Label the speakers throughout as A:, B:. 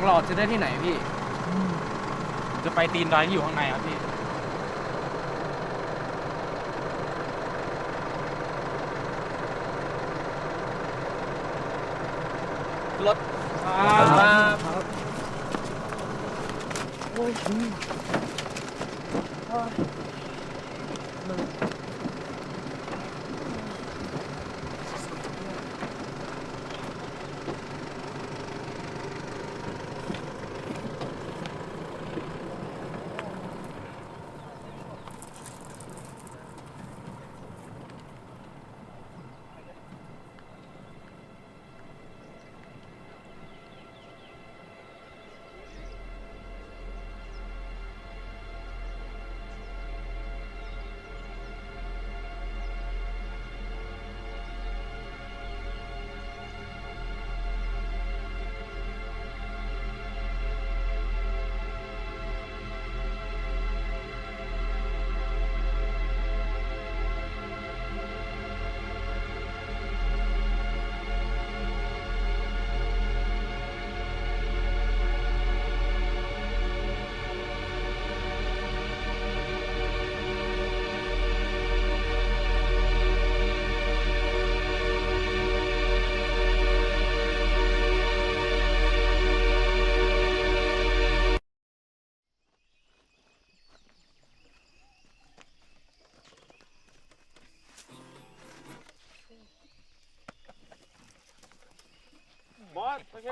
A: กหลอดจะได้ที่ไหนพี่
B: จะไปตีนดอยที่อยู่ข้างในครับพี่
A: รถ
B: ครับบอสตะเคีย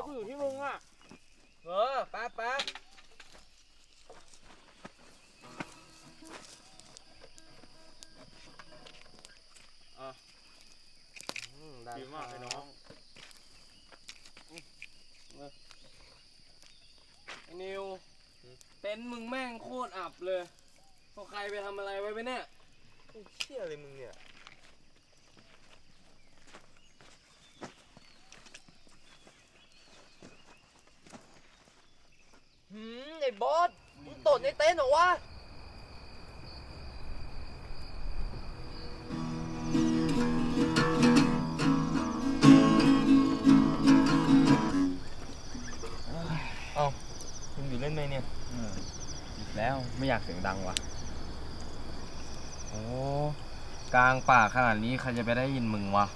B: นกูอยู่ที่มึงอะ
A: เออแป๊บแป๊บ
B: ดีมากเลยน้อง
A: ไอ้นิว เต็นท์มึงแม่งโคตรอับเลยพวกใครไปทำอะไรไว้ไปเนี่ย
C: เชี่ยอะไรมึงเนี่ย หืมไอ้บอสมึงตดในเต็นท์เหรอวะ เอ้ามึงอยู่เล่นไหมเนี่ย
A: อีกแล้วไม่อยากเสียงดังว่ะ โอ้กลางป่าขนาดนี้ใครจะไปได้ยินมึงวะ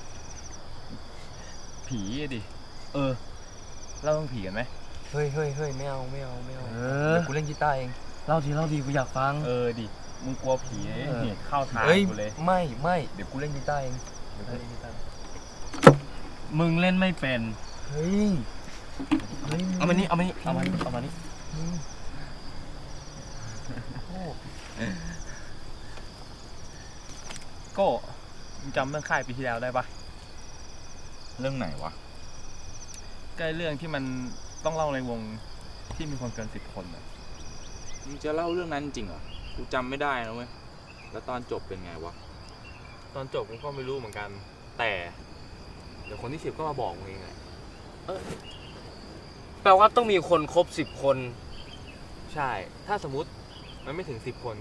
A: ผีอะดิ เออ เล่าเรื่องผีกันไหม
C: เฮ้ยเฮ้ยเฮ้ยไม่เอาไม่เอาไม่เอา
A: เออ
C: เดี๋ยวกูเล่นกีตาร์เอง
A: เล่าทีเล่าทีกูอยากฟัง
B: เออดิ มึงกลัวผีไอ้
A: เออ
B: เหตุเข้าทาง
C: เฮ้ย
B: กูเลย
C: ไม่ไม่เดี๋ยวกูเล่นกีตาร์เอง เดี๋ยวกูเล่นกีตาร์
A: มึงเล่นไม่เป็น
C: เฮ้ยเฮ้ย
A: เอามานี่เอามานี่เอามานี่เอามานี่
C: มึงโอ้
B: โก้มึงจำเรื่องค่ายปีที่แล้วได้ปะ
D: เรื่องไหนวะ
B: ใกล้เรื่องที่มัน ต้องเล่าในวงที่มีคนเกินสิบคนอะ
D: มึงจะเล่าเรื่องนั้นจริงเหรอ กูจำไม่ได้นะเว้ย แล้วตอนจบเป็นไงวะ
C: ตอนจบกูก็ไม่รู้เหมือนกัน แต่ เดี๋ยวคนที่สิบก็มาบอกมึงเองแหละ
A: แปลว่าต้องมีคนครบสิบคน
C: ใช่ ถ้าสมมติมันไม่ถึงสิบคน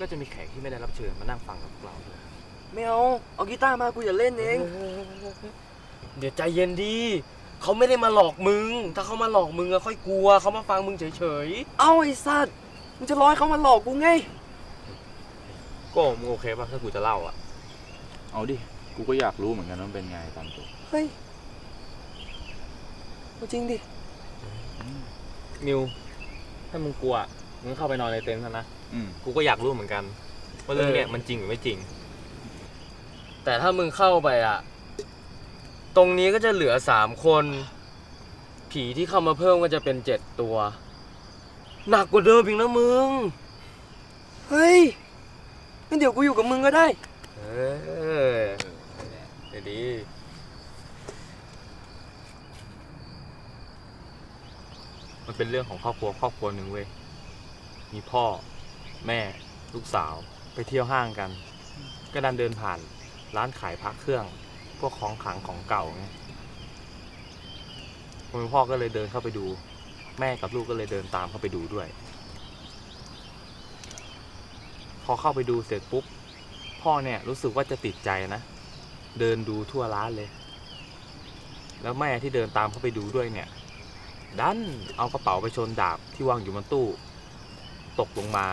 C: ก็จะมีแขกที่ไม่ได้รับเชิญมานั่งฟังกับพวกเราด้วย
E: ไม่เอา เอากีตาร์มากูจะเล่นเอง
A: เดี๋ยวใจเย็นดี เขาไม่ได้มาหลอกมึง ถ้าเขามาหลอกมึงอะค่อยกลัว เขามาฟังมึงเฉย
E: เอาไอ้สัตว์มึงจะร้อยเขามาหลอกกูไง
C: โก้มึงโอเคป่ะถ้ากูจะเล่าอะ
D: เอาดิ กูก็อยากรู้เหมือนกันว่ามันเป็นไงตอนจบ
E: เฮ้ยเอาจริงดิ
C: มิว ถ้ามึงกลัวมึงเข้าไปนอนในเต็นท์ซะนะ
D: อืม
C: กูก็อยากรู้เหมือนกันว่าเรื่องเนี้ยมันจริงหรือไม่จริง
A: ๆแต่ถ้ามึงเข้าไปอะ ตรงนี้ก็จะเหลือสามคน ผีที่เข้ามาเพิ่มก็จะเป็นเจ็ดตัว หนักกว่าเดิมอีกนะมึง
E: เฮ้ยงั้นเดี๋ยวกูอยู่กับมึงก็ได้
A: เออเดี๋ยวดี
C: มันเป็นเรื่องของครอบครัวครอบครัวหนึ่งเว้ย มีพ่อ แม่ ลูกสาว ไปเที่ยวห้างกัน ก็ดันเดินผ่านร้านขายพระเครื่อง พวกของขลังของเก่าไงคุณพ่อก็เลยเดินเข้าไปดู แม่กับลูกก็เลยเดินตามเข้าไปดูด้วย พอเข้าไปดูเสร็จปุ๊บ พ่อเนี่ยรู้สึกว่าจะติดใจนะ เดินดูทั่วร้านเลย แล้วแม่ที่เดินตามเข้าไปดูด้วยเนี่ย ดันเอากระเป๋าไปชนดาบที่วางอยู่บนตู้ ตกลงมา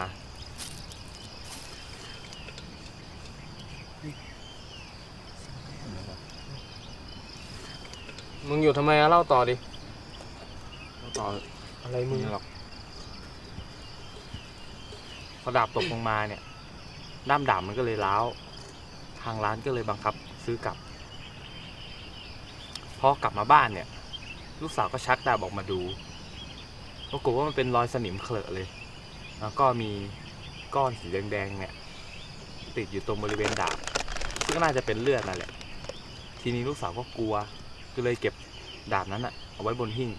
A: มึงอยู่ทำไมอะเล่าต่อดิ
D: ต่อ
C: อะไรมึ
D: มึ
C: ง
D: งหรอก
C: พอดาบตกลงมาเนี่ยด้ามดาบมันก็เลยร้าวทางร้านก็เลยบังคับ ซื้อกลับพอกลับมาบ้านเนี่ย ลูกสาวก็ชักดาบออกมาดูปรากฏว่ามันเป็นรอยสนิมเคลอะเลย แล้วก็มีก้อนสีแดงๆเนี่ย ติดอยู่ตรงบริเวณดาบซึ่งก็น่าจะเป็นเลือดนั่นแหละ ทีนี้ลูกสาวก็กลัว ก็เลยเก็บดาบนั้นอะเอาไว้บนหิ้ง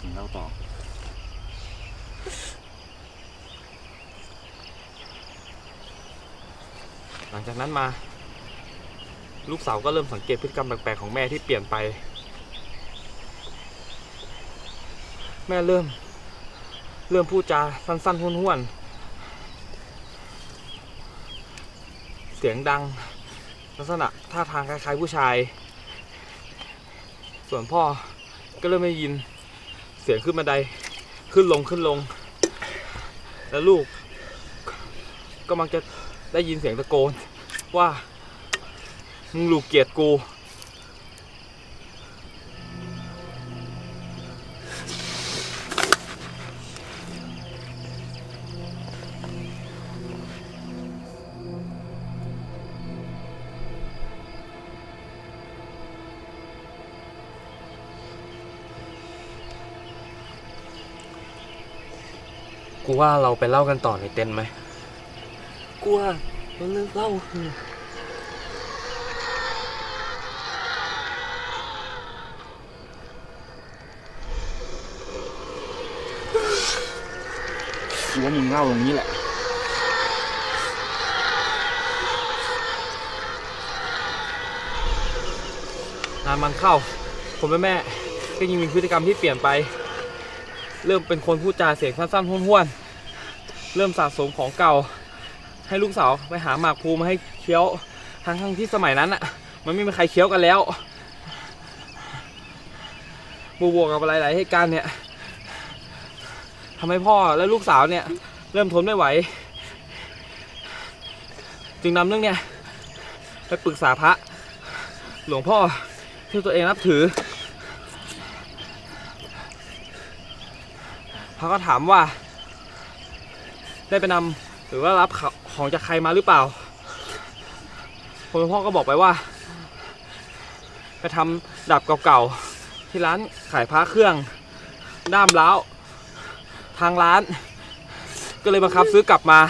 D: มึงเล่าต่อ
C: หลังจากนั้นมา ลูกสาวก็เริ่มสังเกตพฤติกรรมแปลกๆของแม่ที่เปลี่ยนไป แม่เริ่ม เริ่มพูดจาสั้นๆห้วนๆ เสียงดัง ลักษณะท่าทางคล้ายๆผู้ชาย ส่วนพ่อก็เริ่มไม่ยินเสียงขึ้นบันไดขึ้นลงขึ้นลง แล้วลูก ก็มักจะได้ยินเสียงตะโกนว่า มึงลูกเกียดกู
A: กูว่าเราไปเล่ากันต่อในเต็นท์ไหม
E: กลัวเราเลิกเล่าเถอะ
D: กูว่ามึงเล่าตรงนี้แหละ
C: นานมันเข้า ผมและแม่ก็ยิ่งมีพฤติกรรมที่เปลี่ยนไป เริ่มเป็นคนพูดจาเสียงสั้นๆห้วนๆเริ่มสะสมของเก่า ให้ลูกสาวไปหาหมากพลูมาให้เคี้ยวทั้งทั้งๆที่สมัยนั้นอะ มันไม่มีใครเคี้ยวกันแล้วบวกกับหลายๆเหตุการณ์เนี่ยทำให้พ่อและลูกสาวเนี่ย เริ่มทนไม่ไหว จึงนำเรื่องเนี่ยไปปรึกษาพระ หลวงพ่อที่ตัวเองนับถือ พระก็ถามว่า ได้ไปนำหรือว่ารับของจากใครมาหรือเปล่าหลวงพ่อก็บอกไปว่า ไปทำดับเก่าๆที่ร้านขายพระเครื่อง ด้ามแล้วทางร้าน ก็เลยบังคับซื้อกลับมา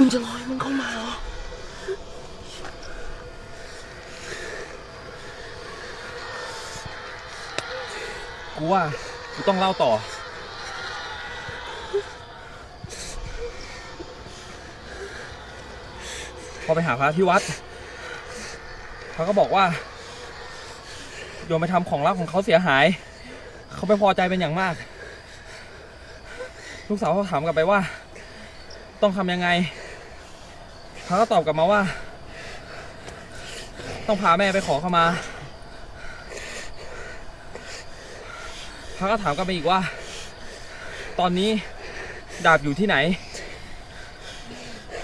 E: มึงจะรอให้มึงเข้ามาเหรอ
B: กูว่ากู ต้องเล่าต่อ พอไปหาพระที่วัดพระก็บอกว่า โยมไปทำของลับของเขาเสียหาย เขาไม่พอใจเป็นอย่างมาก ลูกสาวเขาถามกลับไปว่า ต้องทำยังไงพระก็ตอบกลับมาว่า ต้องพาแม่ไปขอเข้ามา พระก็ถามกลับไปอีกว่า ตอนนี้ดาบอยู่ที่ไหน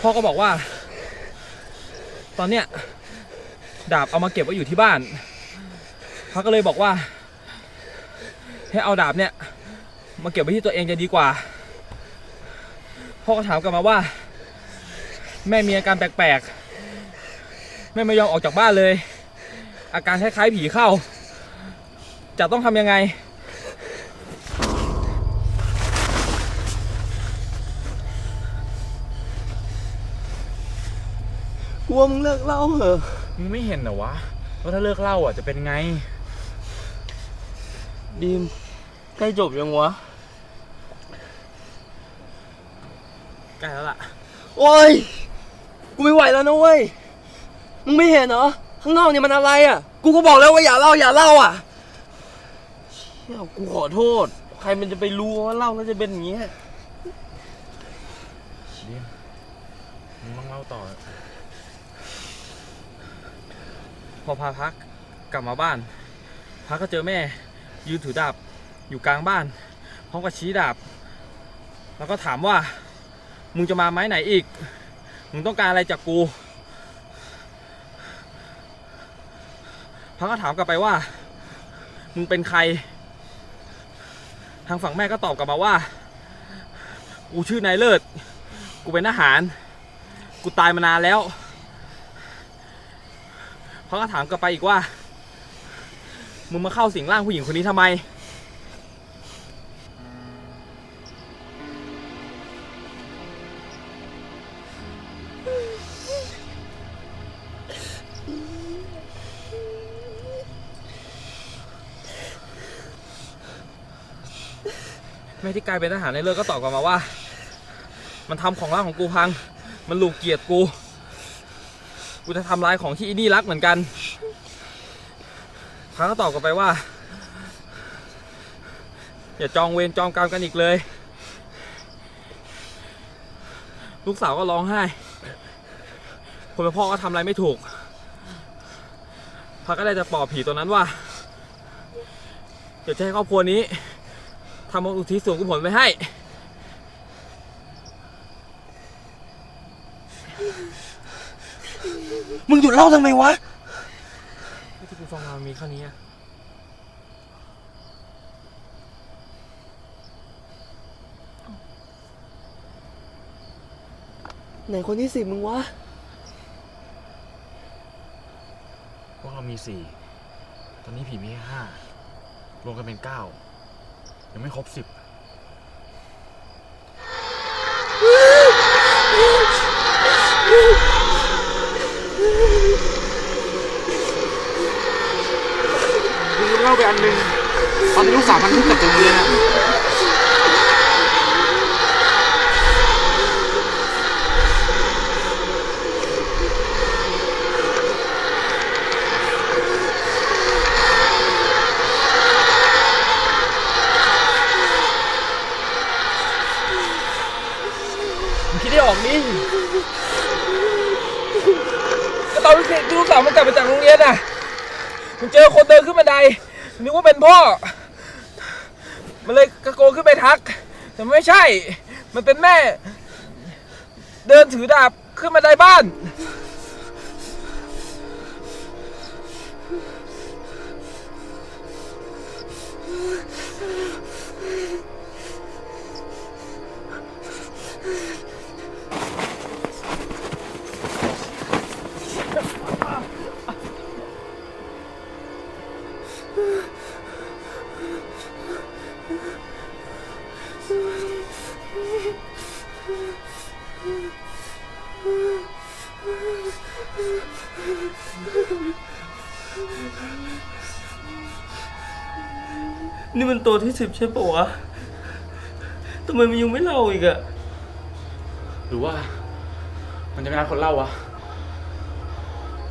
B: พ่อก็บอกว่า ตอนเนี้ยดาบเอามาเก็บไว้อยู่ที่บ้านพระก็เลยบอกว่า ให้เอาดาบเนี่ย มาเก็บไว้ที่ตัวเองจะดีกว่า พ่อก็ถามกลับมาว่า แม่มีอาการแปลกๆ แม่ไม่ยอมออกจากบ้านเลย อาการคล้ายๆผีเข้า จะต้องทำยังไง
E: กูว่ามึงเลิกเหล่าเหอะ
D: มึงไม่เห็นเหรอวะว่าถ้าเลิกเหล้าอะจะเป็นไง
A: ดีมใกล้จบยังวะ
C: ใกล้แล้วล่ะ
E: โอ้ย กูไม่ไหวแล้วนะเว้ย มึงไม่เห็นเหรอ ข้างนอกเนี่ยมันอะไรอะ กูก็บอกแล้วว่าอย่าเล่าอย่าเล่าอะ
A: เชี่ยกูขอโทษ ใครมันจะไปรู้ว่าเล่าแล้วจะเป็นอย่างเงี้ย
D: มึงต้องเล่าต่อ
C: พอพาพักกลับมาบ้าน พักก็เจอแม่ยืนถือดาบอยู่กลางบ้านพร้อมกับชี้ดาบ แล้วก็ถามว่า มึงจะมาไม้ไหนอีก มึงต้องการอะไรจากกูพักก็ถามกลับไปว่า มึงเป็นใคร ทางฝั่งแม่ก็ตอบกลับมาว่า กูชื่อนายเลิศ กูเป็นทหาร กูตายมานานแล้ว เขาก็ถามกลับไปอีกว่า มึงมาเข้าสิงร่างผู้หญิงคนนี้ทำไม แม่ที่กลายเป็นทหารในเลิกก็ตอบกลับมาว่า มันทำของร่างของกูพัง มันลูกเกียดกู กูจะทำลายของที่อีนี่รักเหมือนกันพังก็ตอบกลับไปว่า อย่าจองเวรจองกรรมกันอีกเลย ลูกสาวก็ร้องไห้ คนเป็นพ่อก็ทำอะไรไม่ถูกพักก็ได้จะปลอบผีตัวนั้นว่า เดี๋ยวจะให้ครอบครัวนี้ทำบุญอุทิศส่วนกุศลไปให้
E: มึงหยุดเล่าทำไมวะ
C: ที่กูฟังมามีแค่นี้อะ
E: ไหนคนที่สิบมึงวะ
F: พวกเรามีสี่ ตอนนี้ผีมีแค่ห้ารวมกันเป็นเก้า ยังไม่ครบสิบ
D: มึ มันกับตัวเลยนะ
C: มึงคิดได้ออกนี่ก็ตอนที่ลูกสาวมันกลับมาจากโรงเรียนน่ะ มันเจอคนเดินขึ้นบันไดนึกว่าเป็นพ่อ มันเลยกระโกนขึ้นไปทัก แต่ไม่ใช่ มันเป็นแม่ เดินถือดาบขึ้นบันไดบ้า
A: น มันตัวที่สิบใช่ปะวะทำไมมันยังไม่เล่าอีกอะ
D: หรือว่า มันจะเป็นนัดคนเล่าวะ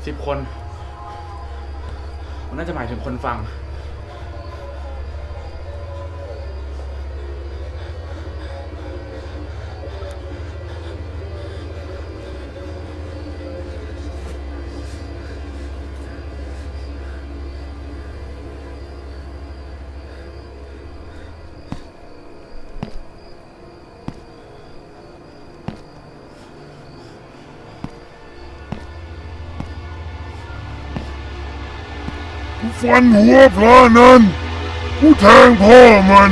D: สิบคน มันน่าจะหมายถึงคนฟัง
G: กูฟันหัวพระนั้นกูแทงพ่อมัน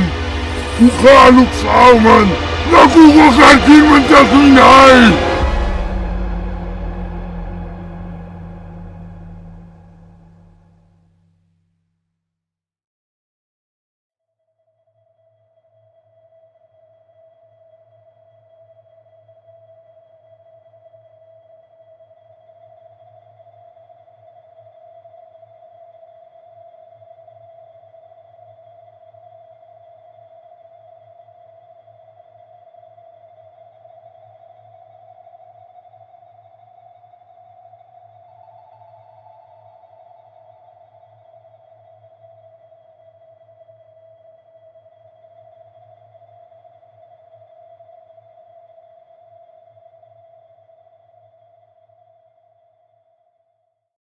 G: กูฆ่าลูกสาวมัน แล้วกูก็กัดกินมันจากข้างใน